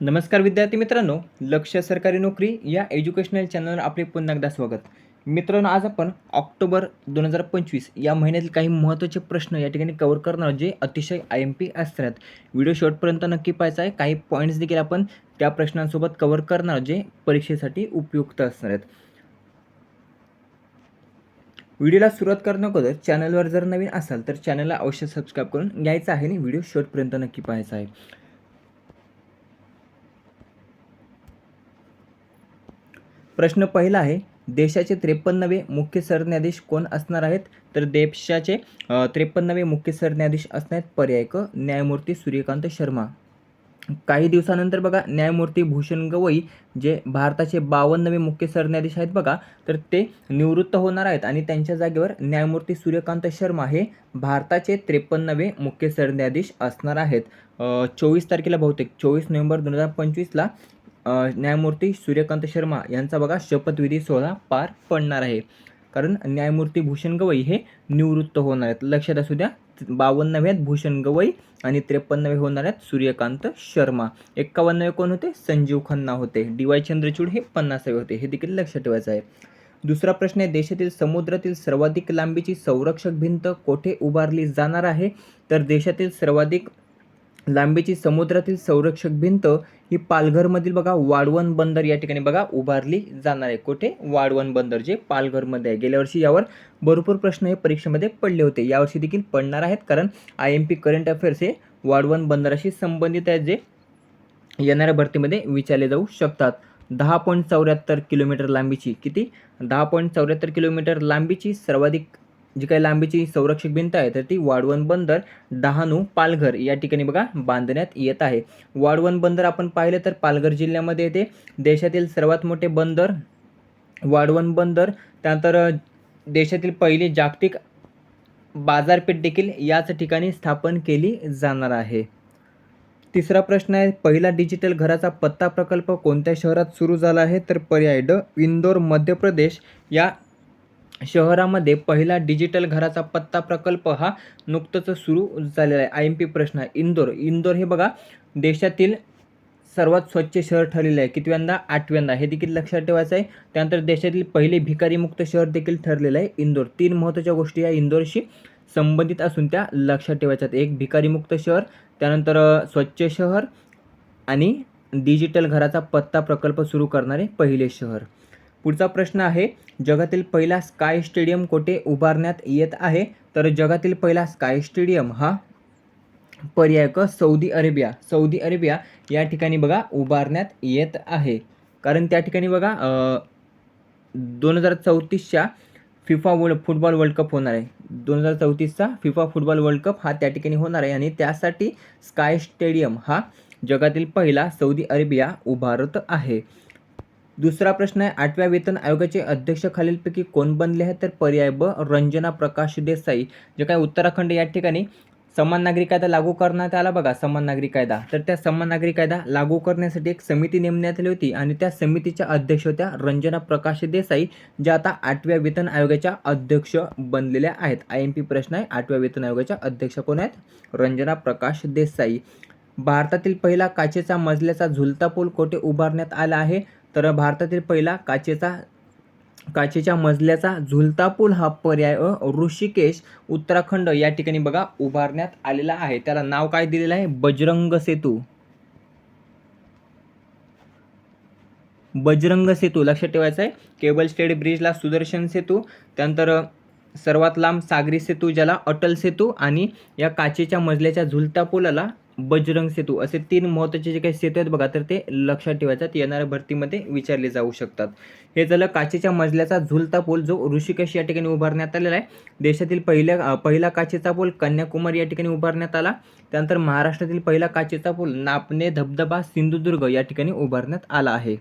नमस्कार विद्यार्थी मित्रांनो लक्ष सरकारी नोकरी या एज्युकेशनल चॅनलवर आपले पुन्हा एकदा स्वागत. मित्रांनो आज आपण ऑक्टोबर दोन हजार पंचवीस या महिन्यातील काही महत्त्वाचे प्रश्न या ठिकाणी कवर करणार जे अतिशय आय एम पी असणार आहेत व्हिडिओ शॉर्टपर्यंत नक्की पाहायचा आहे. काही पॉईंट्स देखील आपण त्या प्रश्नांसोबत कवर करणार जे परीक्षेसाठी उपयुक्त असणार आहेत. व्हिडिओला सुरुवात करणं अगोदर चॅनलवर जर नवीन असाल तर चॅनलला अवश्य सबस्क्राईब करून घ्यायचं आहे आणि व्हिडिओ शॉर्टपर्यंत नक्की पाहायचा आहे. प्रश्न पहिला आहे देशाचे त्रेपन्नवे मुख्य सरन्यायाधीश कोण असणार आहेत? तर देशाचे त्रेपन्नवे मुख्य सरन्यायाधीश असणार आहेत पर्याय क न्यायमूर्ती सूर्यकांत शर्मा. काही दिवसानंतर बघा न्यायमूर्ती भूषण गवई जे भारताचे बावन्नवे मुख्य सरन्यायाधीश आहेत बघा तर ते निवृत्त होणार आहेत आणि त्यांच्या जागेवर न्यायमूर्ती सूर्यकांत शर्मा हे भारताचे त्रेपन्नवे मुख्य सरन्यायाधीश असणार आहेत. चोवीस तारखेला बहुतेक चोवीस नोव्हेंबर दोन हजार पंचवीसला न्यायमूर्ती सूर्यकांत शर्मा यांचा बघा शपथविधी सोहळा पार पडणार आहे. कारण न्यायमूर्ती भूषण गवई हे निवृत्त होणार आहेत. लक्षात असू द्या बावन्नव्यात भूषण गवई आणि त्रेपन्नवे होणार आहेत सूर्यकांत शर्मा. एक्कावन्नवे कोण होते? संजीव खन्ना होते. डी वाय चंद्रचूड हे पन्नासावे होते. हे देखील लक्षात ठेवायचं आहे. दुसरा प्रश्न आहे देशातील समुद्रातील सर्वाधिक लांबीची संरक्षक भिंत कोठे उभारली जाणार आहे? तर देशातील सर्वाधिक लांबीची समुद्रातील संरक्षक भिंत ही पालघरमधील बघा वाढवण बंदर या ठिकाणी बघा उभारली जाणार आहे. कुठे? वाढवण बंदर जे पालघरमध्ये आहे. गेल्या वर्षी यावर भरपूर प्रश्न हे परीक्षेमध्ये पडले होते. यावर्षी देखील पडणार आहेत कारण I M P current affairs हे वाढवण बंदराशी संबंधित आहेत जे येणाऱ्या भरतीमध्ये विचारले जाऊ शकतात. दहा पॉईंट चौऱ्याहत्तर किलोमीटर लांबीची किती? दहा पॉईंट चौऱ्याहत्तर किलोमीटर लांबीची सर्वाधिक जी काही लांबीची संरक्षक भिंत आहे तर ती वाढवण बंदर डहाणू पालघर या ठिकाणी बघा बांधण्यात येत आहे. वाढवण बंदर आपण पाहिलं तर पालघर जिल्ह्यामध्ये येते. देशातील सर्वात मोठे बंदर वाढवण बंदर त्यानंतर देशातील पहिली जागतिक बाजारपेठ देखील याच ठिकाणी स्थापन केली जाणार आहे. तिसरा प्रश्न आहे पहिला डिजिटल घराचा पत्ता प्रकल्प कोणत्या शहरात सुरू झाला आहे? तर पर्याय ड इंदोर मध्य प्रदेश या शहरामध्ये पहिला डिजिटल घराचा पत्ता प्रकल्प हा नुकतंच सुरू झालेला आहे. आय एम पी प्रश्न आहे इंदोर. इंदोर हे बघा देशातील सर्वात स्वच्छ शहर ठरलेलं आहे. कितव्यांदा? आठव्यांदा. हे देखील लक्षात ठेवायचं आहे. त्यानंतर देशातील पहिले भिकारीमुक्त शहर देखील ठरलेलं आहे इंदोर. तीन महत्त्वाच्या गोष्टी या इंदोरशी संबंधित असून त्या लक्षात ठेवायच्या आहेत. एक भिकारीमुक्त शहर त्यानंतर स्वच्छ शहर आणि डिजिटल घराचा पत्ता प्रकल्प सुरू करणारे पहिले शहर. पुढचा प्रश्न आहे जगातील पहिला स्काय स्टेडियम कोठे उभारण्यात येत आहे? तर जगातील पहिला स्काय स्टेडियम हा पर्याय क सौदी अरेबिया सौदी अरेबिया या ठिकाणी बघा उभारण्यात येत आहे. कारण त्या ठिकाणी बघा दोन हजार चौतीसच्या FIFA world football world cup होणार आहे. दोन हजार चौतीसचा फिफा फुटबॉल वर्ल्ड कप हा त्या ठिकाणी होणार आहे आणि त्यासाठी स्काय स्टेडियम हा जगातील पहिला सौदी अरेबिया उभारत आहे. दुसरा प्रश्न आहे आठव्या वेतन आयोगाचे अध्यक्ष खालीलपैकी कोण बनले आहेत? तर पर्याय ब रंजना प्रकाश देसाई जे काय उत्तराखंड या ठिकाणी समान नागरिक कायदा लागू करण्यात आला बघा समान नागरिक कायदा. तर त्या समान नागरिक कायदा लागू करण्यासाठी एक समिती नेमण्यात आली होती आणि त्या समितीच्या अध्यक्ष होत्या रंजना प्रकाश देसाई ज्या आता आठव्या वेतन आयोगाच्या अध्यक्ष बनलेल्या आहेत. आय एम पी प्रश्न आहे आठव्या वेतन आयोगाच्या अध्यक्ष कोण आहेत? रंजना प्रकाश देसाई. भारतातील पहिला काचेचा मजल्याचा झुलता पूल कोठे उभारण्यात आला आहे? तर भारतातील पहिला काचेचा काचेच्या मजल्याचा झुलता पूल हा पर्याय ऋषिकेश उत्तराखंड या ठिकाणी बघा उभारण्यात आलेला आहे. त्याला नाव काय दिलेलं आहे? बजरंग सेतू. बजरंग सेतू लक्षात ठेवायचं आहे. केबल स्टेड ब्रिजला सुदर्शन सेतू त्यानंतर सर्वात लांब सागरी सेतू ज्याला अटल सेतू आणि या काचेच्या मजल्याच्या झुलता पुलाला बजरंग सेतू असे तीन महत्त्वाचे जे काही सेतू आहेत बघा तर ते लक्षात ठेवायच्यात येणाऱ्या भरतीमध्ये विचारले जाऊ शकतात. हे झालं काचेच्या मजल्याचा झुलता पूल जो ऋषिकेश या ठिकाणी उभारण्यात आलेला आहे. देशातील पहिल्या पहिला काचेचा पूल कन्याकुमारी या ठिकाणी उभारण्यात आला. त्यानंतर महाराष्ट्रातील पहिला काचेचा पूल नापणे धबधबा सिंधुदुर्ग या ठिकाणी उभारण्यात आला आहे.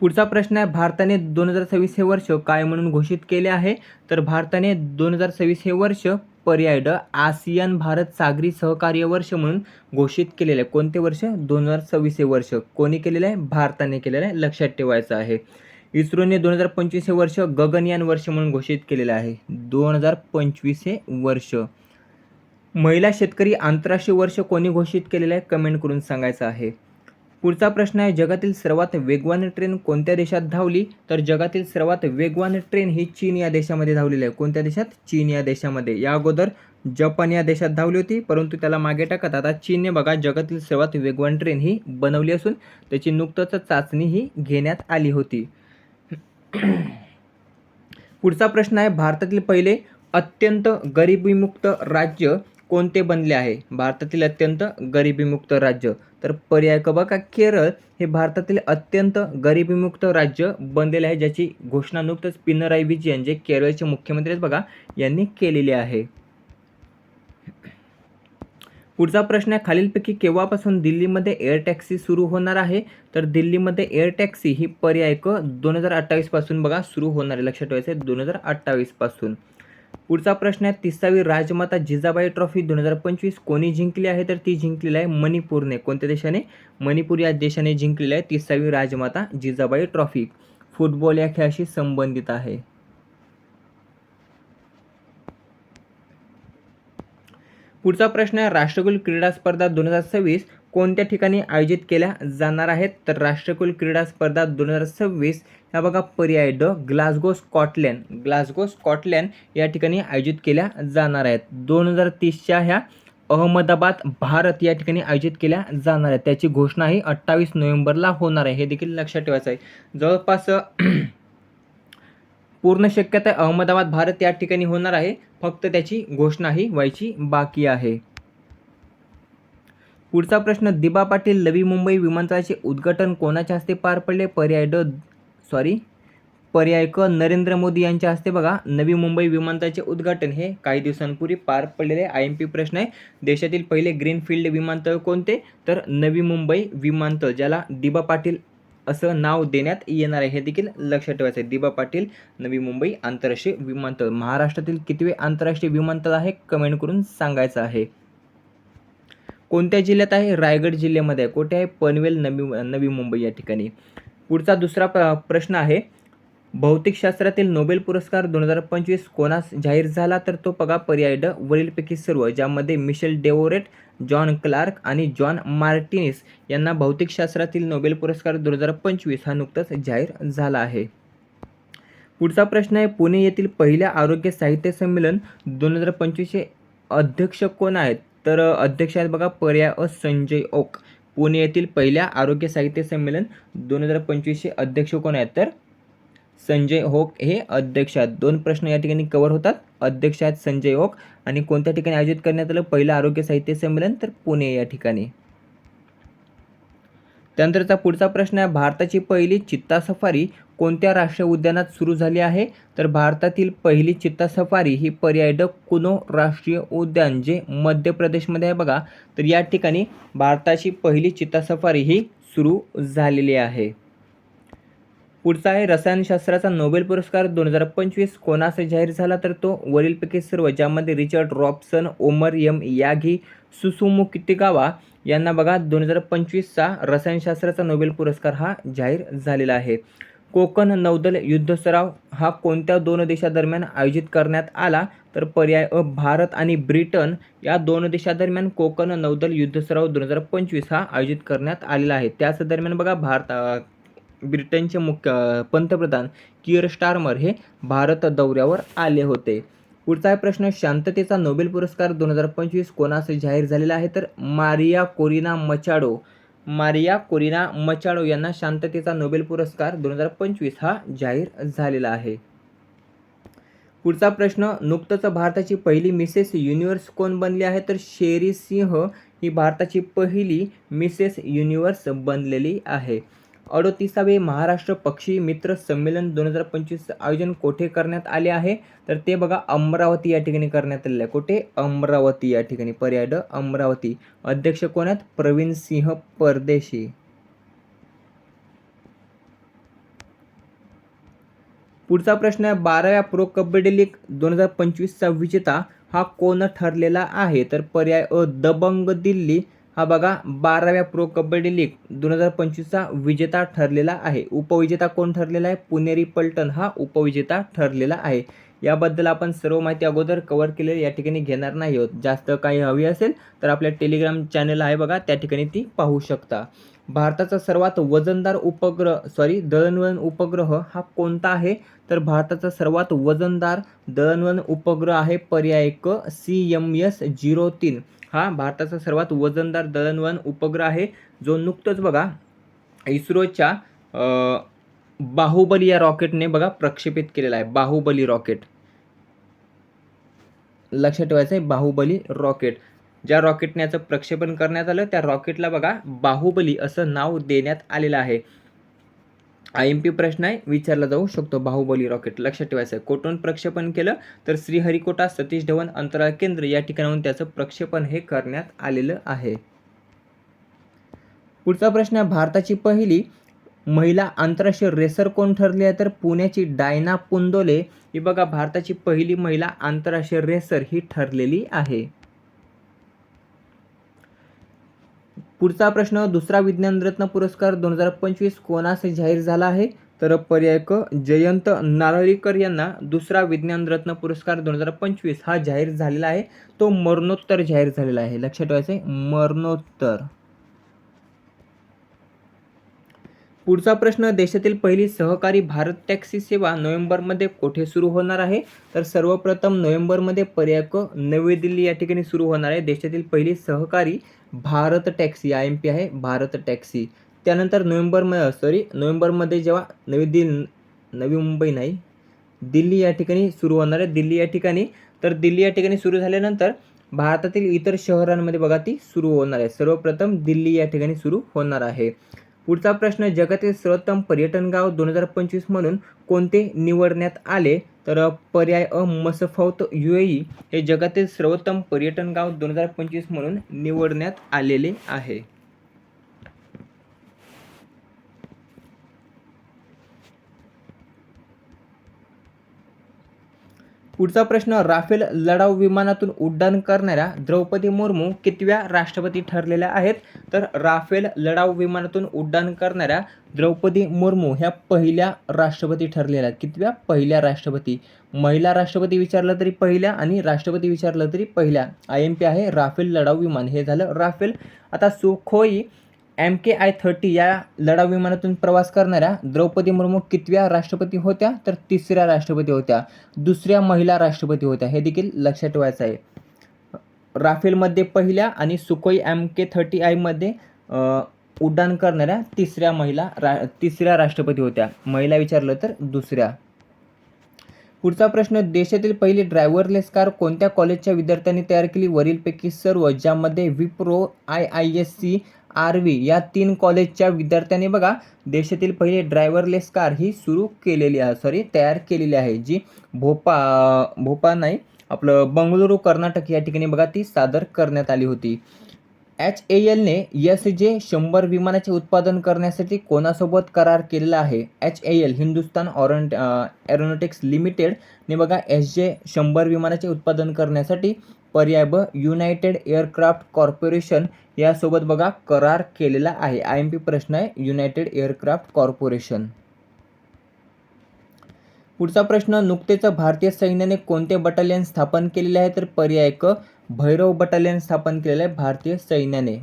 पुढचा प्रश्न आहे भारताने दोन हजार सव्वीस हे वर्ष काय म्हणून घोषित केले आहे? तर भारताने दोन हजार सव्वीस हे वर्ष पर्याय ड आसियान भारत सागरी सहकार्य वर्ष म्हणून घोषित केलेलं आहे. कोणते वर्ष? दोन हजार सव्वीस हे वर्ष. कोणी केलेलं आहे? भारताने केलेलं आहे. लक्षात ठेवायचं आहे. इस्रोने दोन हजार पंचवीस हे वर्ष गगनयान वर्ष म्हणून घोषित केलेलं आहे. दोन हजार पंचवीस हे वर्ष. महिला शेतकरी आंतरराष्ट्रीय वर्ष कोणी घोषित केलेलं आहे? कमेंट करून सांगायचं आहे. पुढचा प्रश्न आहे जगातील सर्वात वेगवान ट्रेन कोणत्या देशात धावली? तर जगातील सर्वात वेगवान ट्रेन ही चीन या देशामध्ये धावलेली आहे. कोणत्या देशात? चीन या देशामध्ये. या अगोदर जपान या देशात धावली होती परंतु त्याला मागे टाकत आता चीनने बघा जगातील सर्वात वेगवान ट्रेन ही बनवली असून त्याची नुकतंच चाचणी ही घेण्यात आली होती. पुढचा प्रश्न आहे भारतातील पहिले अत्यंत गरिबीमुक्त राज्य कोणते बनले आहे? भारतातील अत्यंत गरिबीमुक्त राज्य तर पर्याय क बघा केरळ हे भारतातील अत्यंत गरिबीमुक्त राज्य बनलेले आहे ज्याची घोषणा नुकतंच पिनराई विजयन जे केरळचे मुख्यमंत्री आहेत बघा यांनी केलेली आहे. पुढचा प्रश्न आहे खालीलपैकी केव्हापासून दिल्लीमध्ये एअर टॅक्सी सुरू होणार आहे? तर दिल्लीमध्ये एअर टॅक्सी ही पर्याय क दोन हजार अठ्ठावीसपासून बघा सुरू होणार आहे. लक्षात ठेवायचं आहे दोन हजार अठ्ठावीसपासून पुढचा प्रश्न आहे तिसावी राजमाता जिजाबाई ट्रॉफी दोन हजार पंचवीस कोणी जिंकली आहे? तर ती जिंकलेली आहे मणिपूरने. कोणत्या देशाने? मणिपूर या देशाने जिंकलेली आहे तिसावी राजमाता जिजाबाई ट्रॉफी. फुटबॉल या खेळाशी संबंधित आहे. पुढचा प्रश्न आहे राष्ट्रकुल क्रीडा स्पर्धा दोन हजार सव्वीस कोणत्या ठिकाणी आयोजित केल्या जाणार आहेत? तर राष्ट्रकुल क्रीडा स्पर्धा दोन हजार सव्वीस ह्या बघा पर्याय ड ग्लासगो स्कॉटलँड. ग्लासगो स्कॉटलँड या ठिकाणी आयोजित केल्या जाणार आहेत. दोन हजार तीसच्या ह्या अहमदाबाद भारत या ठिकाणी आयोजित केल्या जाणार आहेत. त्याची घोषणा ही अठ्ठावीस नोव्हेंबरला होणार आहे. हे देखील लक्षात ठेवायचं आहे. जवळपास पूर्ण शक्यता अहमदाबाद भारत या ठिकाणी होणार आहे. फक्त त्याची घोषणा ही व्हायची बाकी आहे. पुढचा प्रश्न दिबा पाटील नवी मुंबई विमानतळाचे उद्घाटन कोणाच्या हस्ते पार पडले? पर्याय ड सॉरी पर्याय क नरेंद्र मोदी यांच्या हस्ते बघा नवी मुंबई विमानतळाचे उद्घाटन. हे काही दिवसांपूर्वी पार पडलेले आय एम पी प्रश्न आहे. देशातील पहिले ग्रीनफील्ड विमानतळ कोणते? तर नवी मुंबई विमानतळ ज्याला दिबा पाटील असं नाव देण्यात येणार आहे. हे देखील लक्षात ठेवायचं आहे. दिबा पाटील नवी मुंबई आंतरराष्ट्रीय विमानतळ. महाराष्ट्रातील कितवे आंतरराष्ट्रीय विमानतळ आहे? कमेंट करून सांगायचं आहे. कोणत्या जिल्ह्यात आहे? रायगड जिल्ह्यामध्ये आहे. कुठे आहे? पनवेल नवी नवी मुंबई या ठिकाणी. पुढचा दुसरा प प्रश्न आहे. भौतिकशास्त्रातील नोबेल पुरस्कार दोन हजार पंचवीस कोणास जाहीर झाला? तर तो बघा पर्याय ड वरीलपैकी सर्व ज्यामध्ये मिशेल डेवोरेट जॉन क्लार्क आणि जॉन मार्टिनिस यांना भौतिकशास्त्रातील नोबेल पुरस्कार दोन हजार पंचवीस हा नुकताच जाहीर झाला आहे. पुढचा प्रश्न आहे पुणे येथील पहिल्या आरोग्य साहित्य संमेलन दोन हजार पंचवीसचे अध्यक्ष कोण आहेत? तर अध्यक्ष आहेत बघा पर्याय अ संजय ओक. पुणे येथील पहिल्या आरोग्य साहित्य संमेलन दोन हजार पंचवीसचे अध्यक्ष कोण आहेत? तर संजय होक हे अध्यक्ष आहेत. दोन प्रश्न या ठिकाणी कवर होतात. अध्यक्ष आहेत संजय होक आणि कोणत्या ठिकाणी आयोजित करण्यात आलं? पहिलं आरोग्य साहित्य संमेलन तर पुणे या ठिकाणी. त्यानंतरचा पुढचा प्रश्न आहे. भारताची पहिली चित्ता सफारी कोणत्या राष्ट्रीय उद्यानात सुरू झाली आहे? तर भारतातील पहिली चित्ता सफारी ही पर्याय ड कुनो राष्ट्रीय उद्यान जे मध्य प्रदेशमध्ये आहे बघा. तर या ठिकाणी भारताची पहिली चित्ता सफारी ही सुरू झालेली आहे. पुढचा आहे रसायनशास्त्राचा नोबेल पुरस्कार दोन हजार पंचवीस कोणास जाहीर झाला? तर तो वरीलपैकी सर्व ज्यामध्ये Richard Robson Omar M Yaghi Susumu Kitagawa यांना बघा दोन हजार पंचवीसचा रसायनशास्त्राचा नोबेल पुरस्कार हा जाहीर झालेला आहे. कोकण नौदल युद्धसराव हा कोणत्या दोन देशादरम्यान आयोजित करण्यात आला? तर पर्याय अ भारत आणि ब्रिटन या दोन देशादरम्यान कोकण नौदल युद्धसराव दोन हजार पंचवीस हा आयोजित करण्यात आलेला आहे. त्याच दरम्यान बघा भारत ब्रिटनचे मुख्य पंतप्रधान किअर स्टारमर हे भारत दौऱ्यावर आले होते. पुढचा प्रश्न शांततेचा नोबेल पुरस्कार दोन हजार पंचवीस कोणास जाहीर झालेला आहे? तर Maria Corina Machado Maria Corina Machado यांना शांततेचा नोबेल पुरस्कार दोन हजार पंचवीस हा जाहीर झालेला आहे. पुढचा प्रश्न नुकतंच भारताची पहिली मिसेस युनिव्हर्स कोण बनली आहे? तर शेरी सिंह ही भारताची पहिली मिसेस युनिव्हर्स बनलेली आहे. अडोतीसावे महाराष्ट्र पक्षी मित्र संमेलन दोन हजार पंचवीसचं आयोजन कोठे करण्यात आले आहे? तर ते बघा अमरावती या ठिकाणी करण्यात आलेलं आहे. कुठे? अमरावती या ठिकाणी. पर्याय ड अमरावती. अध्यक्ष कोण आहेत? प्रवीण सिंह परदेशी. पुढचा प्रश्न आहे बाराव्या प्रो कबड्डी लीग दोन हजार पंचवीसचा विजेता हा कोण ठरलेला आहे? तर पर्याय अ दबंग दिल्ली. हा बघा बाराव्या प्रो कबड्डी लीग दोन हजार पंचवीसचा विजेता ठरलेला आहे. उपविजेता कोण ठरलेला आहे? पुणेरी पलटण हा उपविजेता ठरलेला आहे. याबद्दल आपण सर्व माहिती अगोदर कवर केलेली या ठिकाणी घेणार नाही आहोत. जास्त काही हवी असेल तर आपल्या टेलिग्राम चॅनल आहे बघा त्या ठिकाणी ती पाहू शकता. भारताचा सर्वात वजनदार उपग्रह सॉरी दळणवळण उपग्रह हा कोणता आहे? तर भारताचा सर्वात वजनदार दळणवळण उपग्रह आहे पर्याय क सी एम एस झिरो तीन. हा भारताचा सर्वात वजनदार दळणवळण उपग्रह आहे जो नुकतंच बघा इस्रोच्या बाहुबली या रॉकेटने बघा प्रक्षेपित केलेला आहे बाहुबली रॉकेट. लक्षात ठेवायचं आहे बाहुबली रॉकेट. ज्या रॉकेटने याचं प्रक्षेपण करण्यात आलं त्या रॉकेटला बघा बाहुबली असं नाव देण्यात आलेलं आहे. आय एम पी प्रश्न आहे विचारला जाऊ शकतो. बाहुबली रॉकेट लक्षात ठेवायचं आहे. कोठून प्रक्षेपण केलं तर श्रीहरिकोटा सतीश धवन अंतराळ केंद्र या ठिकाणाहून त्याचं प्रक्षेपण हे करण्यात आलेलं आहे. पुढचा प्रश्न आहे भारताची पहिली महिला आंतरराष्ट्रीय रेसर कोण ठरली आहे? तर पुण्याची डायना पुंदोले. ही बघा भारताची पहिली महिला आंतरराष्ट्रीय रेसर ही ठरलेली आहे. पुढचा प्रश्न दुसरा विज्ञानरत्न पुरस्कार दोन हजार पंचवीस कोणास जाहीर झाला आहे? तर पर्याय क जयंत नारळीकर यांना दुसरा विज्ञानरत्न पुरस्कार दोन हजार पंचवीस हा जाहीर झालेला आहे. तो मरणोत्तर जाहीर झालेला आहे. लक्षात ठेवायचं आहे मरणोत्तर. पुढचा प्रश्न देशातील पहिली सहकारी भारत टॅक्सी सेवा नोव्हेंबरमध्ये कोठे सुरू होणार आहे? तर सर्वप्रथम नोव्हेंबरमध्ये पर्याय क नवी दिल्ली या ठिकाणी सुरू होणार आहे. देशातील पहिली सहकारी Bharat taxi I M P आहे भारत टॅक्सी. त्यानंतर नोव्हेंबरमध्ये सॉरी नोव्हेंबरमध्ये जेव्हा नवी दिल्ली नवी मुंबई नाही दिल्ली या ठिकाणी सुरू होणार आहे. दिल्ली या ठिकाणी तर दिल्ली या ठिकाणी सुरू झाल्यानंतर भारतातील इतर शहरांमध्ये बघा ती सुरू होणार आहे. सर्वप्रथम दिल्ली या ठिकाणी सुरू होणार आहे. पुढचा प्रश्न जगातील सर्वोत्तम पर्यटन गाव दोन हजार पंचवीस म्हणून कोणते निवडण्यात आले? तर पर्याय अ मसफौत यू हे जगातील सर्वोत्तम पर्यटन गाव दोन हजार पंचवीस म्हणून निवडण्यात आलेले आहे. पुढचा प्रश्न राफेल लढाऊ विमानातून उड्डाण करणाऱ्या द्रौपदी मुर्मू कितव्या राष्ट्रपती ठरलेल्या आहेत? तर राफेल लढाऊ विमानातून उड्डाण करणाऱ्या द्रौपदी मुर्मू ह्या पहिल्या राष्ट्रपती ठरलेल्या आहेत. कितव्या? पहिल्या राष्ट्रपती. महिला राष्ट्रपती विचारलं तरी पहिल्या आणि राष्ट्रपती विचारलं तरी पहिल्या. आय एम पी आहे राफेल लढाऊ विमान. हे झालं राफेल. आता Sukhoi M K I thirty या लढाऊ विमानातून प्रवास करणाऱ्या द्रौपदी मुर्मू कितव्या राष्ट्रपती होत्या तर तिसऱ्या राष्ट्रपती होत्या. दुसऱ्या महिला राष्ट्रपती होत्या. हे देखील लक्षात ठेवायचं आहे. राफेलमध्ये पहिल्या आणि सुकोई एम के थर्टी आयमध्ये उड्डाण करणाऱ्या तिसऱ्या महिला रा तिसऱ्या राष्ट्रपती होत्या. महिला विचारलं तर दुसऱ्या. पुढचा प्रश्न देशातील पहिली ड्रायव्हरलेस कार कोणत्या कॉलेजच्या विद्यार्थ्यांनी तयार केली? वरीलपैकी सर्व ज्यामध्ये Wipro I I S C R V या तीन कॉलेजच्या विद्यार्थ्यांनी बघा देशातील पहिली ड्रायव्हरलेस कार ही सुरू केलेली आहे सॉरी तयार केलेली आहे जी भोपा भोपाळ नाही आपलं बंगळुरू कर्नाटक या ठिकाणी बघा ती सादर करण्यात आली होती. एच ए एलने एस जे शंभर विमानाचे उत्पादन करण्यासाठी कोणासोबत करार केलेला आहे? एच ए एल हिंदुस्तान ऑरन एरोनॉटिक्स लिमिटेडने बघा एस जे शंभर विमानाचे उत्पादन करण्यासाठी पर्याय ब युनायटेड एअरक्राफ्ट कॉर्पोरेशन यासोबत बघा करार केलेला आहे. आय एम पी प्रश्न आहे युनायटेड एअरक्राफ्ट कॉर्पोरेशन पुढचा प्रश्न नुकतेच भारतीय सैन्याने कोणते बटालियन स्थापन केलेले आहे? तर पर्याय क भैरव बटालियन स्थापन केलेले आहे भारतीय सैन्याने.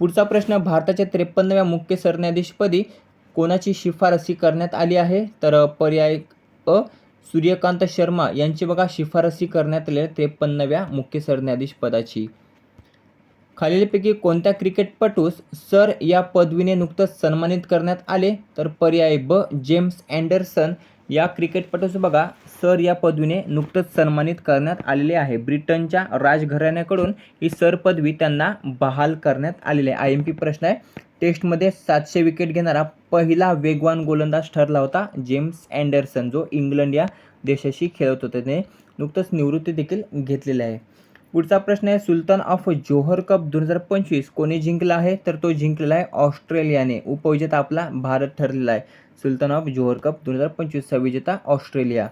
पुढचा प्रश्न भारताच्या त्रेपन्नव्या मुख्य सरन्यायाधीशपदी कोणाची शिफारसी करण्यात आली आहे? तर पर्याय अ सूर्यकांत शर्मा यांची बघा शिफारसी करण्यात आली आहे त्रेपन्नव्या मुख्य सरन्यायाधीश पदाची खालीलपैकी कोणत्या क्रिकेटपटूस सर या पदवीने नुकतंच सन्मानित करण्यात आले? तर पर्याय ब जेम्स अँडरसन या क्रिकेटपटूस बघा सर या पदवीने नुकतंच सन्मानित करण्यात आलेले आहे. ब्रिटनच्या राजघराण्याकडून ही सर पदवी त्यांना बहाल करण्यात आलेली आहे. आय एम पी प्रश्न आहे. टेस्टमध्ये सातशे विकेट घेणारा पहिला वेगवान गोलंदाज ठरला होता जेम्स अँडरसन जो इंग्लंड या देशाशी खेळत होते. त्याने नुकतंच निवृत्ती देखील घेतलेली आहे. पुढचा प्रश्न आहे सुलतान ऑफ जोहर कप दोन हजार पंचवीस कोणी जिंकला आहे? तर तो जिंकलेला आहे ऑस्ट्रेलियाने. उपविजेता आपला भारत ठरलेला आहे. सुलतान ऑफ जोहर कप दोन हजार पंचवीसचा विजेता ऑस्ट्रेलिया.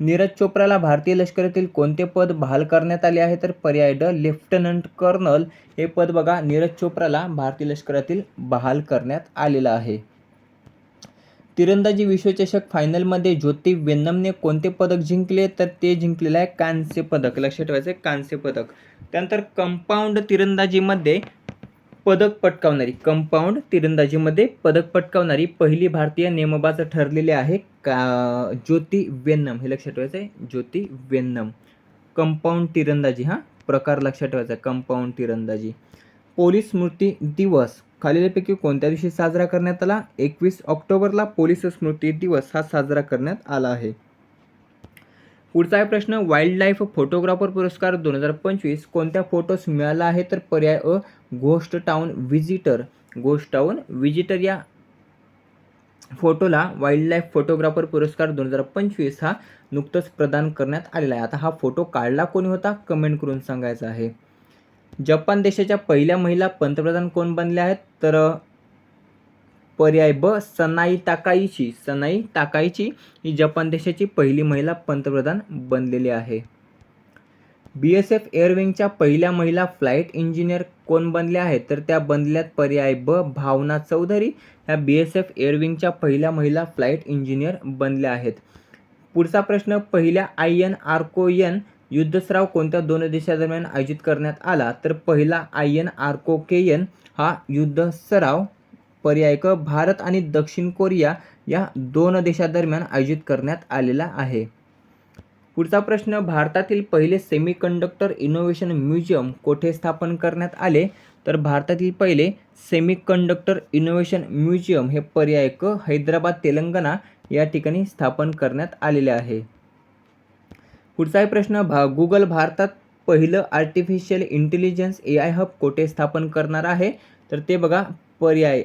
नीरज चोप्राला भारतीय लष्करातील कोणते पद बहाल करण्यात आले आहे? तर पर्याय ड लेफ्टनंट कर्नल. हे पद बघा नीरज चोप्राला भारतीय लष्करातील बहाल करण्यात आलेलं आहे. तिरंदाजी विश्वचषक फायनलमध्ये ज्योती वेन्नमने कोणते पदक जिंकले? तर ते जिंकलेलं आहे कांस्य पदक. लक्षात ठेवायचं आहे कांस्य पदक. त्यानंतर कंपाऊंड तिरंदाजीमध्ये पदक पटकावणारी कंपाऊंड तिरंदाजीमध्ये पदक पटकावणारी पहिली भारतीय नेमबाज ठरलेली आहे का? ज्योती वेन्नम. हे लक्षात ठेवायचं आहे ज्योती वेन्नम. कंपाऊंड तिरंदाजी हा. प्रकार लक्षात ठेवायचा आहे कंपाऊंड तिरंदाजी. पोलीस स्मृती दिवस. खालीलपैकी कोणत्या दिवशी साजरा करण्यात आला? एकवीस ऑक्टोबरला पोलीस स्मृती दिवस हा साजरा करण्यात आला आहे. पुढचा आहे प्रश्न. वाईल्ड लाईफ फोटोग्राफर पुरस्कार दोन हजार पंचवीस कोणत्या फोटोस मिळाला आहे? तर पर्याय अ ghost town visitor. Ghost town visitor या फोटोला वाईल्ड लाईफ फोटोग्राफर पुरस्कार दोन हजार पंचवीस हा नुकतंच प्रदान करण्यात आलेला आहे. आता हा फोटो काढला कोणी होता? कमेंट करून सांगायचा आहे. जपान देशाच्या पहिल्या महिला पंतप्रधान कोण बनल्या आहेत? तर पर्याय ब सनाई ताकाईची. सनाई ताकाईची ही जपान देशाची पहिली महिला पंतप्रधान बनलेली आहे. बी एस एफ एअरविंगच्या पहिल्या महिला फ्लाईट इंजिनियर कोण बनल्या आहेत? तर त्या बनल्यात पर्याय ब भावना चौधरी. ह्या बी एस एफ एअरविंगच्या पहिल्या महिला फ्लाईट इंजिनियर बनल्या आहेत. पुढचा प्रश्न पहिल्या आय एन आर्को एन युद्धस्राव कोणत्या दोन देशादरम्यान आयोजित करण्यात आला? तर पहिला आय एन आर्को हा युद्धसराव पर्याय क भारत आणि दक्षिण कोरिया या दोन देशादरम्यान आयोजित करण्यात आलेला आहे. पुढचा प्रश्न भारतातील पहिले सेमीकंडक्टर इनोव्हेशन म्युझियम कोठे स्थापन करण्यात आले? तर भारतातील पहिले सेमीकंडक्टर इनोव्हेशन म्युझियम हे पर्याय क हैदराबाद तेलंगणा या ठिकाणी स्थापन करण्यात आलेले आहे. पुढचा प्रश्न भा गुगल भारतात पहिलं artificial intelligence A I hub कोठे स्थापन करणार आहे? तर ते बघा पर्याय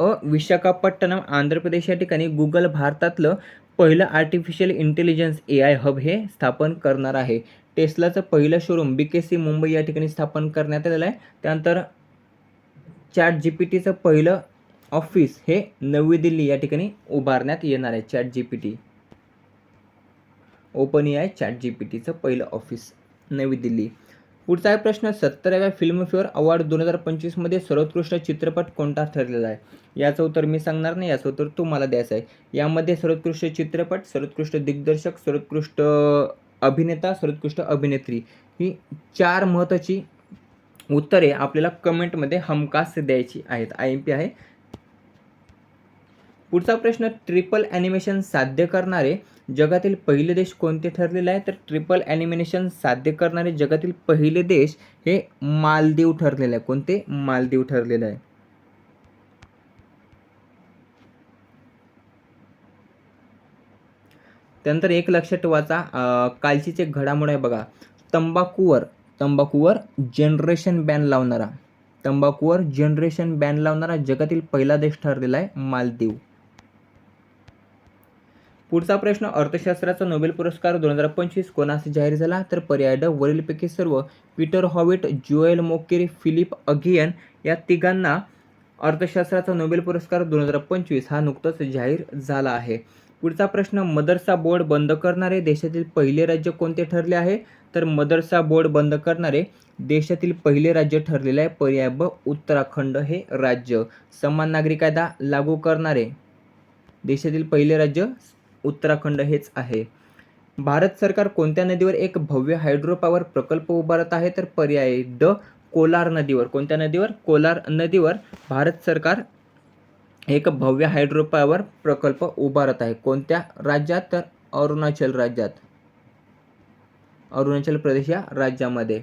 अ विशाखापट्टणम आंध्र प्रदेश या ठिकाणी गुगल भारतातलं पहिलं artificial intelligence A I hub हे स्थापन करणार आहे. टेस्लाचं पहिलं showroom B K C Mumbai या ठिकाणी स्थापन करण्यात आलेलं आहे. त्यानंतर चॅट जी पी टीचं पहिलं ऑफिस हे नवी दिल्ली या ठिकाणी उभारण्यात येणार आहे chat G P T open A I chat G P टीचं पहिलं ऑफिस नवी दिल्ली. पुढचा आहे प्रश्न सत्तराव्या फिल्मफेअर अवॉर्ड दोन हजार पंचवीसमध्ये सर्वोत्कृष्ट चित्रपट कोणता ठरलेला आहे? याचं उत्तर मी सांगणार नाही याचं उत्तर तुम्हाला द्यायचं आहे. यामध्ये सर्वोत्कृष्ट चित्रपट सर्वोत्कृष्ट दिग्दर्शक सर्वोत्कृष्ट अभिनेता सर्वोत्कृष्ट अभिनेत्री ही चार महत्त्वाची उत्तरे आपल्याला कमेंटमध्ये हमखास द्यायची आहेत. आय एम पी आहे पुढचा प्रश्न ट्रिपल ॲनिमेशन साध्य करणारे जगातील पहिले देश कोणते ठरलेले आहे? तर ट्रिपल ॲनिमेशन साध्य करणारे जगातील पहिले देश हे मालदीव ठरलेले आहे. कोणते? मालदीव ठरलेले आहे. त्यानंतर एक लक्षात ठेवायचा कालचीच एक घडामोड आहे बघा. तंबाखूवर तंबाखूवर जनरेशन बॅन लावणारा. तंबाखूवर जनरेशन बॅन लावणारा जगातील पहिला देश ठरलेला आहे मालदीव. पुढचा प्रश्न अर्थशास्त्राचा नोबेल पुरस्कार दोन हजार पंचवीस कोणास जाहीर झाला? तर पर्याय ड वरीलपैकी सर्व Peter Howitt Joel Mokyr Philippe Aghion या तिघांना अर्थशास्त्राचा नोबेल पुरस्कार दोन हजार पंचवीस हा नुकताच जाहीर झाला आहे. पुढचा प्रश्न मदरसा बोर्ड बंद करणारे देशातील पहिले राज्य कोणते ठरले आहे? तर मदरसा बोर्ड बंद करणारे देशातील पहिले राज्य ठरलेले आहे पर्याय ब उत्तराखंड हे राज्य. समान नागरी कायदा लागू करणारे देशातील पहिले राज्य उत्तराखंड हेच आहे. भारत सरकार कोणत्या नदीवर एक भव्य हायड्रो पॉवर प्रकल्प उभारत आहे? तर पर्याय ड. कोलार नदीवर. कोणत्या नदीवर? कोलार नदीवर भारत सरकार एक भव्य हायड्रो पॉवर प्रकल्प उभारत आहे. कोणत्या राज्यात? तर अरुणाचल राज्यात. अरुणाचल प्रदेश या राज्यामध्ये.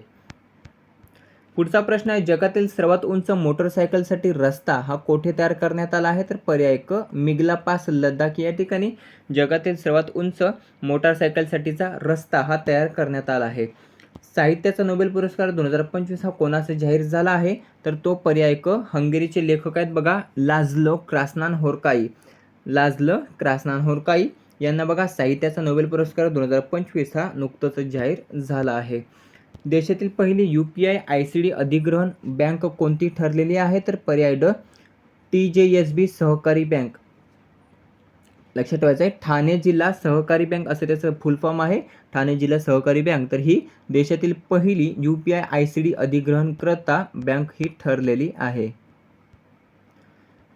पुढचा प्रश्न आहे जगातील सर्वात उंच मोटरसायकलसाठी रस्ता हा कोठे तयार करण्यात आला आहे? तर पर्याय क मिगला पास लद्दाख. या ठिकाणी जगातील सर्वात उंच मोटारसायकलसाठीचा रस्ता हा तयार करण्यात आला आहे. साहित्याचा नोबेल पुरस्कार दोन हजार पंचवीस हा कोणाचा जाहीर झाला आहे? तर तो पर्याय क हंगेरीचे लेखक आहेत बघा लाजलो क्रासनान होरकाई. लाजलं क्रासनान होरकाई. यांना बघा साहित्याचा नोबेल पुरस्कार दोन हजार पंचवीस हा नुकतंच जाहीर झाला आहे. देशातील पहिली U P I I C D अधिग्रहण बँक कोणती ठरलेली आहे? तर पर्याय ड टी जे एस बी सहकारी बँक. लक्षात ठेवायचं आहे ठाणे जिल्हा सहकारी बँक असं त्याचं फुल फॉर्म आहे. ठाणे जिल्हा सहकारी बँक. तर ही देशातील पहिली U P I I C D अधिग्रहणकर्ता bank ही ठरलेली आहे.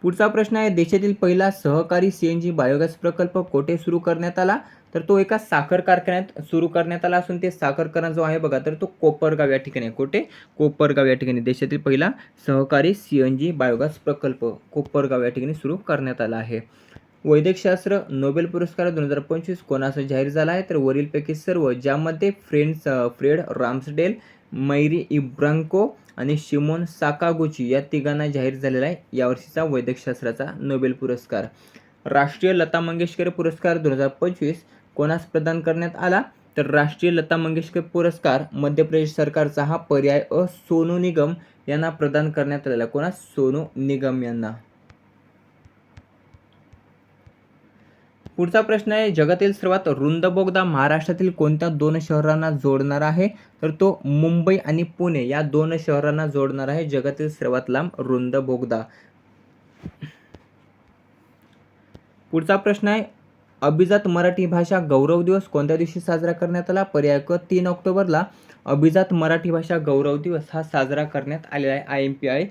पुढचा प्रश्न आहे देशातील पहिला सहकारी सी एन जी बायोगॅस प्रकल्प कोठे सुरू करण्यात आला? तर तो एका साखर कारखान्यात सुरू करण्यात आला असून ते साखर कारखाना जो आहे बघा तर तो कोपरगाव या ठिकाणी कोठे? कोपरगाव या ठिकाणी. देशातील पहिला सहकारी सी एन जी बायोगॅस प्रकल्प कोपरगाव या ठिकाणी सुरू करण्यात आला आहे. वैद्यकशास्त्र नोबेल पुरस्कार दोन हजार पंचवीस कोणाचा जाहीर झाला आहे? तर वरीलपैकी सर्व ज्यामध्ये friends Fred Ramsdell Mary Brunkow आणि शिमोन साकागुची या तिघांना जाहीर झालेला आहे यावर्षीचा वैद्यकशास्त्राचा नोबेल पुरस्कार. राष्ट्रीय लता मंगेशकर पुरस्कार दोन हजार पंचवीस कोणास प्रदान करण्यात आला? तर राष्ट्रीय लता मंगेशकर पुरस्कार मध्य प्रदेश सरकारचा हा पर्याय अ सोनू निगम यांना प्रदान करण्यात आलेला. कोणास? सोनू निगम यांना. पुढचा प्रश्न आहे जगातील सर्वात रुंद बोगदा महाराष्ट्रातील कोणत्या दोन शहरांना जोडणार आहे? तर तो मुंबई आणि पुणे या दोन शहरांना जोडणार आहे जगातील सर्वात लांब रुंद बोगदा. पुढचा प्रश्न आहे अभिजात मराठी भाषा गौरव दिवस कोणत्या दिवशी साजरा करण्यात आला? पर्याय क तीन ऑक्टोबरला अभिजात मराठी भाषा गौरव दिवस हा साजरा करण्यात आलेला आहे आय एम पी आय.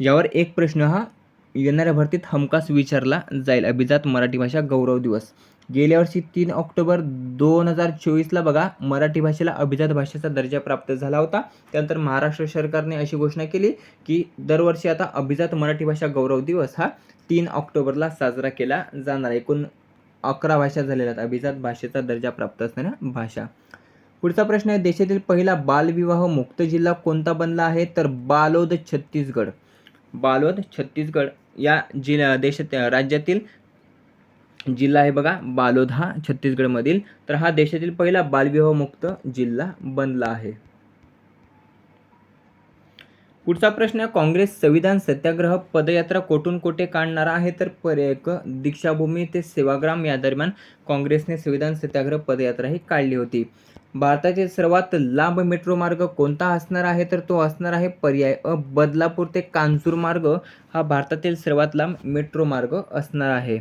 यावर एक प्रश्न हा येणाऱ्या भरतीत हमखास विचारला जाईल. अभिजात मराठी भाषा गौरव दिवस. गेल्या वर्षी तीन ऑक्टोबर दोन हजार चोवीसला बघा मराठी भाषेला अभिजात भाषेचा दर्जा प्राप्त झाला होता. त्यानंतर महाराष्ट्र सरकारने अशी घोषणा केली की दरवर्षी आता अभिजात मराठी भाषा गौरव दिवस हा तीन ऑक्टोबरला साजरा केला जाणार. एकूण अकरा भाषा झालेल्या आहेत. अभिजात भाषेचा दर्जा प्राप्त असणाऱ्या भाषा. पुढचा प्रश्न आहे देशातील पहिला बालविवाह मुक्त जिल्हा कोणता बनला आहे? तर बालोद छत्तीसगड. बालोद छत्तीसगड या जिल्हा देशात राज्यातील जिल्हा आहे बघा बालोद हा छत्तीसगडमधील. तर हा देशातील पहिला बालविवाहमुक्त जिल्हा बनला आहे. पुढचा प्रश्न आहे काँग्रेस संविधान सत्याग्रह पदयात्रा कोठून कोठे काढणार आहे? तर पर्याय दीक्षाभूमी ते सेवाग्राम या दरम्यान काँग्रेसने संविधान सत्याग्रह पदयात्रा ही काढली होती. भारतातील सर्वात लांब मेट्रो मार्ग कोणता असणार आहे? तर तो असणार आहे पर्याय अ बदलापूर ते कांजूर मार्ग. हा भारतातील सर्वात लांब मेट्रो मार्ग असणार आहे.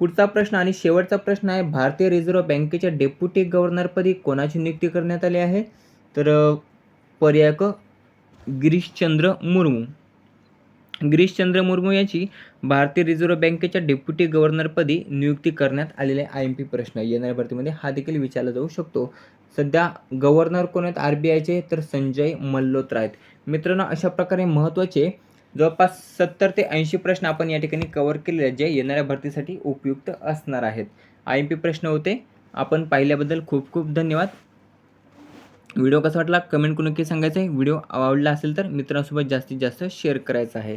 पुढचा प्रश्न आणि शेवटचा प्रश्न आहे भारतीय रिझर्व्ह बँकेच्या डेप्युटी गव्हर्नरपदी कोणाची नियुक्ती करण्यात आली आहे? तर पर्याय क गिरीशचंद्र मुर्मू. गिरीशचंद्र मुर्मू यांची भारतीय रिझर्व्ह बँकेच्या डेप्युटी गव्हर्नरपदी नियुक्ती करण्यात आलेले आय एम पी प्रश्न. येणाऱ्या भरतीमध्ये हा देखील विचारला जाऊ शकतो. सध्या गव्हर्नर कोण आहेत? आर बी आयचे तर संजय मल्होत्रा आहेत. मित्रांनो अशा प्रकारे महत्त्वाचे जवळपास सत्तर ते ऐंशी प्रश्न आपण या ठिकाणी कव्हर केलेले आहेत जे येणाऱ्या भरतीसाठी उपयुक्त असणार आहेत. आय एम पी प्रश्न होते. आपण पाहिल्याबद्दल खूप खूप धन्यवाद. व्हिडिओ कसा वाटला? कमेंट करून नक्की सांगायचं आहे व्हिडिओ आवडला असेल तर मित्रांसोबत जास्तीत जास्त शेअर करायचा आहे.